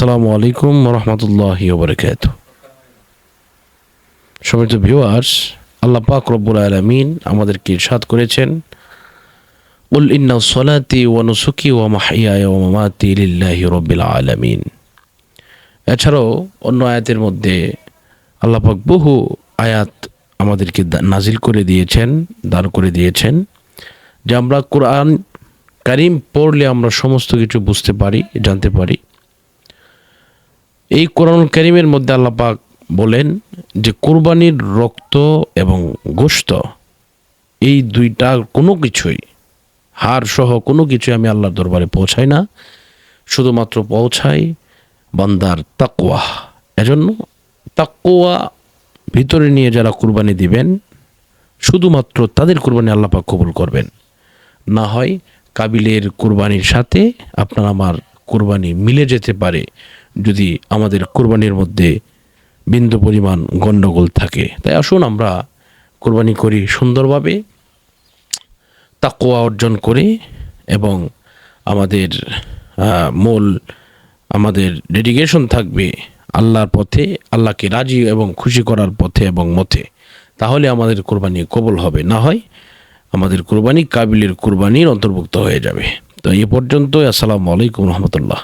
আসসালামু আলাইকুম রহমতুল্লাহ বরকাত সমিত ভিউয়ার্স আল্লাহ পাক রব্বুল আলমিন আমাদেরকে ইরশাদ করেছেন, উল ইন্না সলাতি ওয়া নুসুকি ওয়া মাহিয়ায়া ওয়া মামাতি লিল্লাহি রব্বিল আলামিন। এছাড়াও অন্য আয়াতের মধ্যে আল্লাহ পাক বহু আয়াত আমাদেরকে নাজিল করে দিয়েছেন দান করে দিয়েছেন, যে আমরা কোরআন কারিম পড়লে আমরা সমস্ত কিছু বুঝতে পারি, জানতে পারি। এই কোরআন কারিমের মধ্যে আল্লাহ পাক বলেন যে কোরবানির রক্ত এবং গোশত, এই দুইটা কোনো কিছুই হার সহ কোনো কিছুই আমি আল্লাহর দরবারে পৌঁছাই না। শুধুমাত্র পৌঁছাই বান্দার তাকওয়া। এজন্য তাকওয়া ভিতরে নিয়ে যারা কুরবানি দিবেন, শুধুমাত্র তাদের কুরবানি আল্লাহ পাক কবুল করবেন। না হয় কাবিলের কুরবানির সাথে আপনার আমার কুরবানি মিলে যেতে পারে। যদি আমাদের কুরবানির মধ্যে বিন্দু পরিমাণ গণ্ডগোল থাকে। তাই আসুন আমরা কোরবানি করি সুন্দরভাবে তাকোয়া অর্জন করে এবং আমাদের মূল, আমাদের ডেডিকেশন থাকবে আল্লাহর পথে, আল্লাহকে রাজি এবং খুশি করার পথে এবং মতে। তাহলে আমাদের কোরবানি কবল হবে। না হয় আমাদের কোরবানি কাবিলের কোরবানির অন্তর্ভুক্ত হয়ে যাবে। তো এ পর্যন্ত আসসালামু আলাইকুম রহমতুল্লাহ।